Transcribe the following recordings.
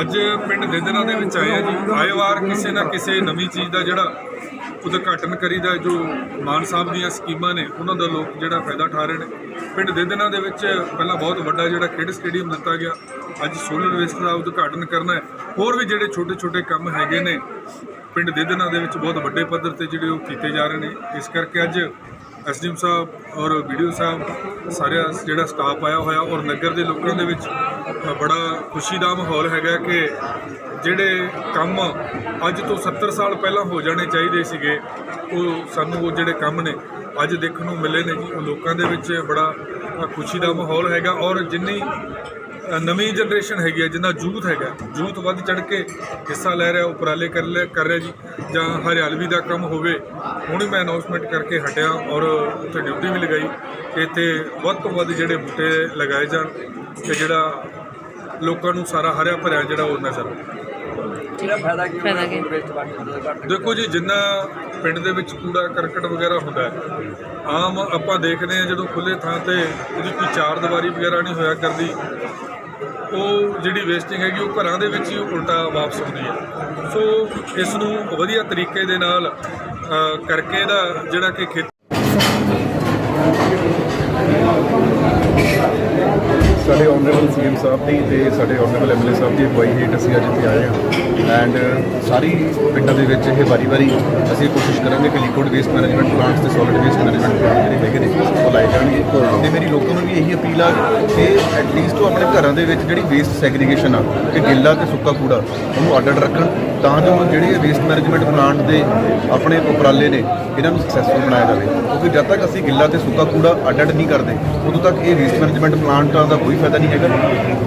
ਅੱਜ ਪਿੰਡ ਦੇਦਰਾ ਦੇ ਵਿੱਚ ਆਏ ਆ ਜੀ। ਆਏ ਵਾਰ ਕਿਸੇ ਨਾ ਕਿਸੇ ਨਵੀਂ ਚੀਜ਼ ਦਾ ਜਿਹੜਾ ਉਦਘਾਟਨ ਕਰੀਦਾ ਜੋ ਮਾਨ ਸਾਹਿਬ ਦੀਆਂ ਸਕੀਮਾਂ ਨੇ, ਉਹਨਾਂ ਦਾ ਲੋਕ ਜਿਹੜਾ ਫਾਇਦਾ ਉਠਾ ਰਹੇ ਨੇ। ਪਿੰਡ ਦੇਦਨਾ ਦੇ ਵਿੱਚ ਪਹਿਲਾਂ ਬਹੁਤ ਵੱਡਾ ਜਿਹੜਾ ਖੇਡ ਸਟੇਡੀਅਮ ਦਿੱਤਾ ਗਿਆ। ਅੱਜ ਸੋਲਰ ਵੇਸਟ ਦਾ ਉਦਘਾਟਨ ਕਰਨਾ ਹੈ। ਹੋਰ ਵੀ ਜਿਹੜੇ ਛੋਟੇ ਛੋਟੇ ਕੰਮ ਹੈਗੇ ਨੇ, ਪਿੰਡ ਦੇਦਨਾ ਦੇ ਵਿੱਚ ਬਹੁਤ ਵੱਡੇ ਪੱਧਰ ਤੇ ਜਿਹੜੇ ਉਹ ਕੀਤੇ ਜਾ ਰਹੇ ਨੇ। ਇਸ ਕਰਕੇ ਅੱਜ ਐਸਡੀਐਮ ਸਾਹਿਬ ਔਰ ਵੀਡੀਓ ਸਾਹਿਬ ਸਾਰਾ ਜਿਹੜਾ ਸਟਾਫ ਆਇਆ ਹੋਇਆ ਔਰ ਨਗਰ ਦੇ ਲੋਕਾਂ ਦੇ ਵਿੱਚ ਬੜਾ ਖੁਸ਼ੀ ਦਾ ਮਾਹੌਲ ਹੈਗਾ ਕਿ ਜਿਹੜੇ ਕੰਮ ਅੱਜ ਤੋਂ 70 ਸਾਲ ਪਹਿਲਾਂ ਹੋ ਜਾਣੇ ਚਾਹੀਦੇ ਸੀਗੇ, ਉਹ ਸਾਨੂੰ ਉਹ ਜਿਹੜੇ ਕੰਮ ਨੇ, ਅੱਜ ਦੇਖਣ ਨੂੰ ਮਿਲੇ ਨੇ ਜੀ, ਉਹ ਲੋਕਾਂ ਦੇ ਵਿੱਚ ਬੜਾ ਖੁਸ਼ੀ ਦਾ ਮਾਹੌਲ ਹੈਗਾ ਔਰ ਜਿੰਨੀ ਨਵੀਂ ਜਨਰੇਸ਼ਨ ਹੈਗੀ ਹੈ ਜਿੰਨਾ ਯੂਥ ਹੈਗਾ ਯੂਥ ਵੱਧ ਚੜ ਕੇ ਹਿੱਸਾ ਲੈ ਰਿਹਾ ਉਪਰਾਲੇ ਕਰ ਲੈ ਕਰ ਰਿਹਾ ਜੀ। ਜਾਂ ਹਰਿਆਲਵੀ ਦਾ ਕੰਮ ਹੋਵੇ ਹੁਣ ਹੀ ਮੈਂ ਅਨਾਉਂਸਮੈਂਟ ਕਰਕੇ ਹਟਿਆ ਔਰ ਉੱਥੇ ਡਿਊਟੀ ਵੀ ਲਗਾਈ ਕਿ ਇੱਥੇ ਵੱਧ ਤੋਂ ਵੱਧ ਜਿਹੜੇ ਬੂਟੇ ਲਗਾਏ ਜਾਣ ਤੇ ਜਿਹੜਾ ਲੋਕਾਂ ਨੂੰ ਸਾਰਾ ਹਰਿਆ ਭਰਿਆ ਜਿਹੜਾ ਉਹ ਨਜ਼ਰ ਆਵੇ। ਦੇਖੋ ਜੀ ਜਿੰਨਾ ਪਿੰਡ ਦੇ ਵਿੱਚ ਕੂੜਾ ਕਰਕਟ ਵਗੈਰਾ ਹੁੰਦਾ ਹੈ ਆਮ ਆਪਾਂ ਦੇਖਦੇ ਹਾਂ ਜਦੋਂ ਖੁੱਲੇ ਥਾਂ ਤੇ ਉਹਦੀ ਕੋਈ ਚਾਰ ਦੀਵਾਰੀ ਵਗੈਰਾ ਨਹੀਂ ਹੋਇਆ ਕਰਦੀ ਉਹ ਜਿਹੜੀ ਵੇਸਟਿੰਗ ਹੈਗੀ, ਉਹ ਘਰਾਂ ਦੇ ਵਿੱਚ ਹੀ ਉਲਟਾ ਵਾਪਸ ਆਉਂਦੀ ਹੈ। ਸੋ ਇਸ ਨੂੰ ਵਧੀਆ ਤਰੀਕੇ ਦੇ ਨਾਲ ਕਰਕੇ ਇਹਦਾ ਜਿਹੜਾ ਕਿ ਖੇਤੀ ਸਾਡੇ ਆਨਰੇਬਲ ਸੀਐਮ ਸਾਹਿਬ ਦੀ ਤੇ ਸਾਡੇ ਆਨਰੇਬਲ ਐਮਐਲਏ ਸਾਹਿਬ ਦੀ ਅਗਵਾਈ ਹੇਠ ਅਸੀਂ ਅੱਜ ਇੱਥੇ ਆਏ ਹਾਂ। ਐਂਡ ਸਾਰੀ ਪਿੰਡਾਂ ਦੇ ਵਿੱਚ ਇਹ ਵਾਰੀ-ਵਾਰੀ ਅਸੀਂ ਕੋਸ਼ਿਸ਼ ਕਰਾਂਗੇ ਕਿ ਲਿਕੁਇਡ ਵੇਸਟ ਮੈਨੇਜਮੈਂਟ ਪਲਾਂਟਸ ਤੇ ਸੋਲਿਡ ਵੇਸਟ ਮੈਨੇਜਮੈਂਟ ਪਲਾਂਟ ਜਿਹੜੇ ਹੈਗੇ ਨੇ, ਉਹ ਲਾਏ ਜਾਣਗੇ। ਤੇ ਮੇਰੀ ਲੋਕਾਂ ਨੂੰ ਵੀ ਇਹੀ ਅਪੀਲ ਆ ਕਿ ਐਟਲੀਸਟ ਉਹ ਆਪਣੇ ਘਰਾਂ ਦੇ ਵਿੱਚ ਜਿਹੜੀ ਵੇਸਟ ਸੈਗਰੀਗੇਸ਼ਨ ਆ, ਕਿ ਗਿੱਲਾ ਤੇ ਸੁੱਕਾ ਕੂੜਾ ਉਹਨੂੰ ਆਰਡਰ ਰੱਖਣ। ਤਾਂ ਜੋ ਜਿਹੜੇ ਵੇਸਟ ਮੈਨੇਜਮੈਂਟ ਪਲਾਂਟ ਦੇ ਆਪਣੇ ਉਪਰਾਲੇ ਨੇ ਇਹਨਾਂ ਨੂੰ ਸਕਸੈਸਫੁਲ ਬਣਾਇਆ ਜਾਵੇ। ਕਿਉਂਕਿ ਜਦ ਤੱਕ ਅਸੀਂ ਗਿੱਲਾ ਤੇ ਸੁੱਕਾ ਕੂੜਾ ਅੱਡ-ਅੱਡ ਨਹੀਂ ਕਰਦੇ ਉਦੋਂ ਤੱਕ ਇਹ ਵੇਸਟ ਮੈਨੇਜਮੈਂਟ ਪਲਾਂਟਾਂ ਦਾ ਕੋਈ ਫਾਇਦਾ ਨਹੀਂ ਹੈਗਾ।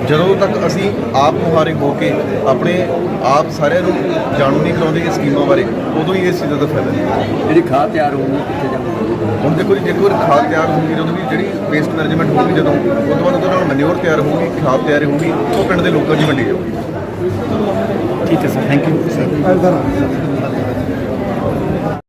ਜਦੋਂ ਤੱਕ ਅਸੀਂ ਆਪ ਮੁਹਾਰੇ ਹੋ ਕੇ ਆਪਣੇ ਆਪ ਸਾਰਿਆਂ ਨੂੰ ਜਾਣੂ ਨਹੀਂ ਕਰਾਉਂਦੇ ਇਹ ਸਕੀਮਾਂ ਬਾਰੇ ਉਦੋਂ ਹੀ ਇਸ ਚੀਜ਼ ਦਾ ਫਾਇਦਾ ਨਹੀਂ ਜਿਹੜੀ ਖਾਦ ਤਿਆਰ ਹੋਊਗੀ ਕਿੱਥੇ ਜਾਊਗੀ? ਹੁਣ ਦੇਖੋ ਜੀ ਜੇਕਰ ਖਾਦ ਤਿਆਰ ਹੋਊਗੀ ਜਦੋਂ ਵੀ ਜਿਹੜੀ ਵੇਸਟ ਮੈਨੇਜਮੈਂਟ ਹੋਊਗੀ ਜਦੋਂ ਉਸ ਤੋਂ ਬਾਅਦ ਉਹਦੇ ਨਾਲ ਮੈਨਿਓਰ ਤਿਆਰ ਹੋਊਗੀ ਖਾਦ ਤਿਆਰ ਹੋਊਗੀ ਉਹ ਪਿੰਡ ਦੇ ਲੋਕਾਂ 'ਚ ਹੀ ਵੰਡੀ ਜਾਊਗੀ। ਠੀਕ ਹੈ ਸਰ ਥੈਂਕ ਯੂ ਸਰ